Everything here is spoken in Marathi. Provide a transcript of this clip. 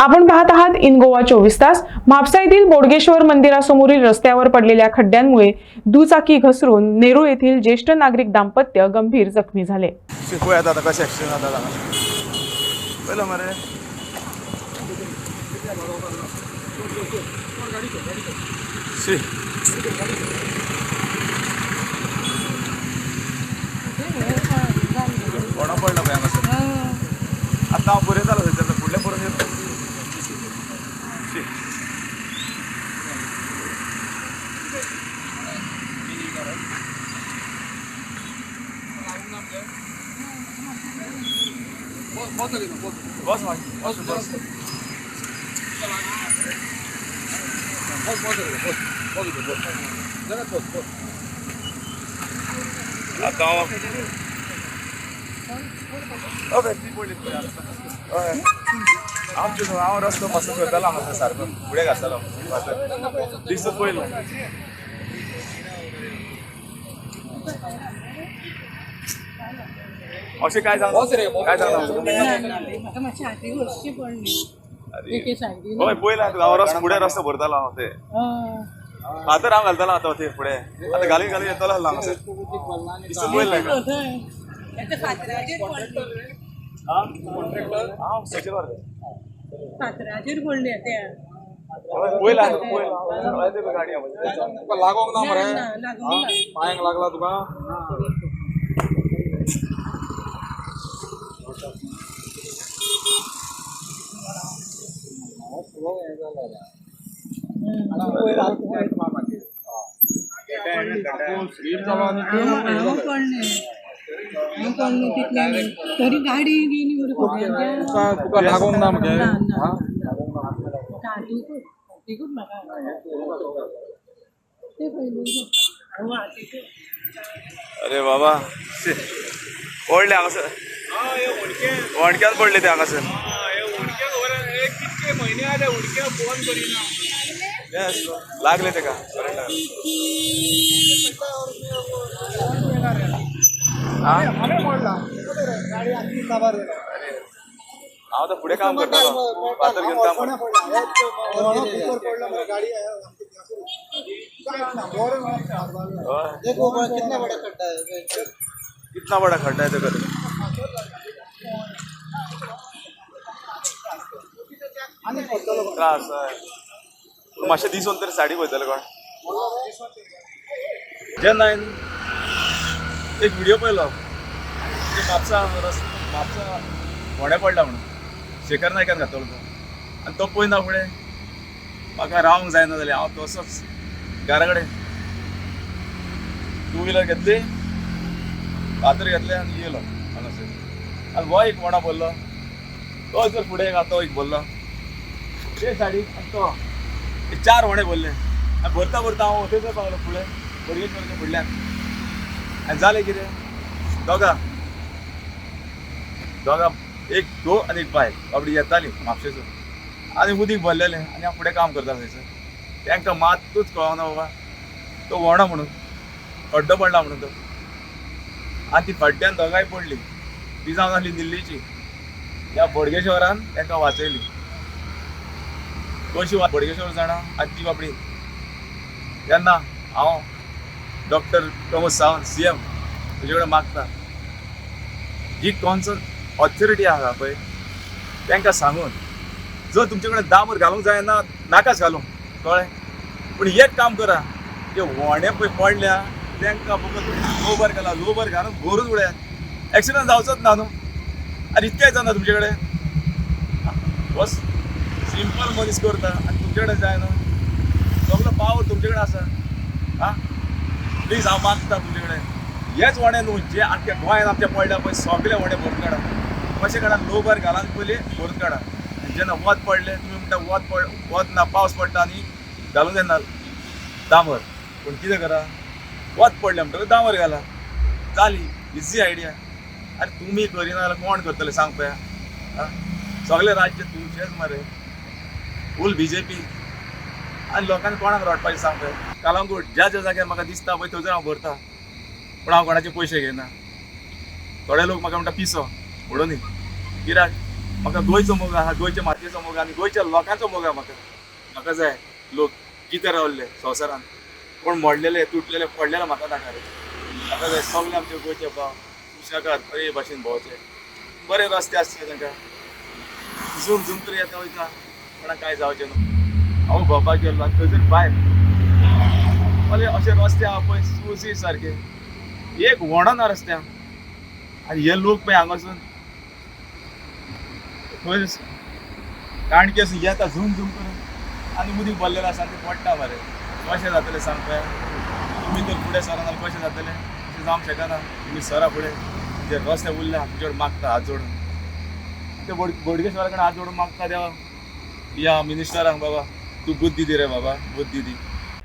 आपण पाहत आहात इन गोवा चोवीस तास. म्हापसा येथील बोडगेश्वर मंदिरासमोरील रस्त्यावर पडलेल्या खड्ड्यांमुळे दुचाकी घसरून नेरूळ येथील ज्येष्ठ नागरिक दाम्पत्य गंभीर जखमी झाले. आता आता कशें एक्सिडेंट जाता हांगा पयलो मरे शी कोणा पडला पळय हांगासर आतां हांव बरें जालो थंयसर फुडल्या परत येता शी बस मागीर बस बस आतां हांव ओके ती पडली पळय आतां. हय आमचे न्हू हांव रस्तो पासून करतालो हांगासर सारको फुडें घातलो दिसत पयलो अशें काय जावन काय पडली एके सायडीन हय पयला हांव रस्तो फुडें रस्तो भरतालो हांव ते फातर हांव घालतालो आतां ते फुडें आतां घाली घाली येतलो आसलो हांगासर दिसत पयलें फातराचेर पडली हांव सचिन वारकर. फातराचेर पडली त्या पयला पयला गाडी हांव तुका लागोंक ना मरे ना, लागूंक ना. पांयांक लागला तुका? तरी गाडी गेली तुका लागून लागोंक ना मगे अरे बाबा. पडले हांगासर वणक्यान पडले ते हांगासर Yes, लागले तेका हा? तर पुढे काम करतो फातर घेऊन काम करतो. कितना बड़ा खड्डा आहे तो? कधी है देखो त्रास हय पूण मातशें दिसून तरी साडी वयतले कोण? जेन्ना हांवें एक व्हिडिओ पळयलो म्हापसा रस म्हापसा फोंड्या पडला म्हणून. शेखर नायकान घातलो तो आनी तो पळयना फुडें म्हाका रावंक जायना जाल्यार हांव तसोच घरा कडेन टू व्हिलर घेतली. फातर घेतले आनी येयलो हांगासर आनी हो एक कोणा बोललो. तो जर फुडें एक तो एक बोललो. ते सायडीक तो चार वणे बोलले. भरता भरता हांव थंयसर पावलो फुडें बोडगेश्वरच्या फुडल्यान आनी जालें कितें दोगा दोगा एक घो आनी एक बाय बाबडी येताली म्हापशेचो आनी उदीक भरलेलें आनी हांव फुडें काम करतालो थंयसर तांकां मातूच कळना बाबा. तो वणो म्हणून. खड्डो पडला म्हणून तो. आनी ती खड्ड्यान दोगांय पडली. ती जावन आसली दिल्लीची. ह्या बोडगेश्वरान तांकां वाचयली कशी वा बोडगेश्वर जाणा आजी बाबडी. तेन्ना हांव doctor Pramod Sawant C M तुजे कडेन मागता जी कॉन्सर्न ऑथॉरिटी आहा पळय तांकां सांगून जर तुमचे कडेन दामर घालूंक जायना नाकाच घालूंक कळ्ळें पूण एक काम करा जे वोणे पळय पडल्या तांकां फकत लोबर घाला लोबर घालून भरून उडयात एक्सिडंट जावचोच ना न्हू आनी इतकेंय जाता तुमचे कडेन बस. सिंपल मनीस करता आनी तुमचे कडेन जाय न्हू सगळो पावर तुमचे कडेन आसा आं प्लीज हांव मागता तुमचे कडेन हेच वणे न्हू जे आख्या गोंयान आमच्या पडल्या पळय सगळे वणे भरून काडा कशें काडा लोबर घालान पयलीं भरून काडा जेन्ना वत पडलें तुमी म्हणटा वत पड वत ना पावस पडटा आनी घालूंक जायना दामर. पूण कितें करा. वत पडलें म्हणटकच दामर घाला. जाली इजी आयडिया आरे तुमी करिना जाल्यार कोण करतले सांग पया आं? सगळे राज्य तुमचेच मरे. फूल बी जे पी आनी लोकांनी कोणाक रडपाचें सांग पळय कालांगूट ज्या ज्या जाग्यार म्हाका दिसता पळय थंयसर हांव भरता पूण हांव कोणाचे पयशे घेयना थोडे लोक म्हाका म्हणटा पिसो म्हणून कित्याक म्हाका गोंयचो मोग आहा गोंयच्या मातयेचो मोग आनी गोंयच्या लोकांचो मोग आहा म्हाका म्हाका जाय लोक कितें रावल्ले संवसारान कोण मोडलेले तुटलेले पडलेले म्हाका नाका रे म्हाका जाय सगळे आमचे गोंयचे भाव सुशेगाद बरे भाशेन भोंवचे. बरे रस्ते आसचे तांकां झूम झूम तरी येता वयता. कोणाक काय जावचें न्हू हांव भोंवपाक गेल्लो आनी थंयसर भायर मले अशे रस्ते आहा पळय सुसी सारके एक व्हडना रस्त्या. आनी हे लोक पळय हांगासून खंय काणके अशें येता झूम झूम करून. आनी उदीक भरलेलें आसा ते पडटा मरे कशें जातलें सांग पळय तुमी तर फुडें सरा नाल्यार कशें जातलें अशें जावंक शकना तुमी सरा फुडें जे रस्ते उरले आमचे कडेन मागता हात जोडून. ते बोड बोडगेश्वरा कडेन हात जोडून मागता देवा. या मिनिस्टरांक बाबा तूं बुद्धी दी रे बाबा बुद्धी दी.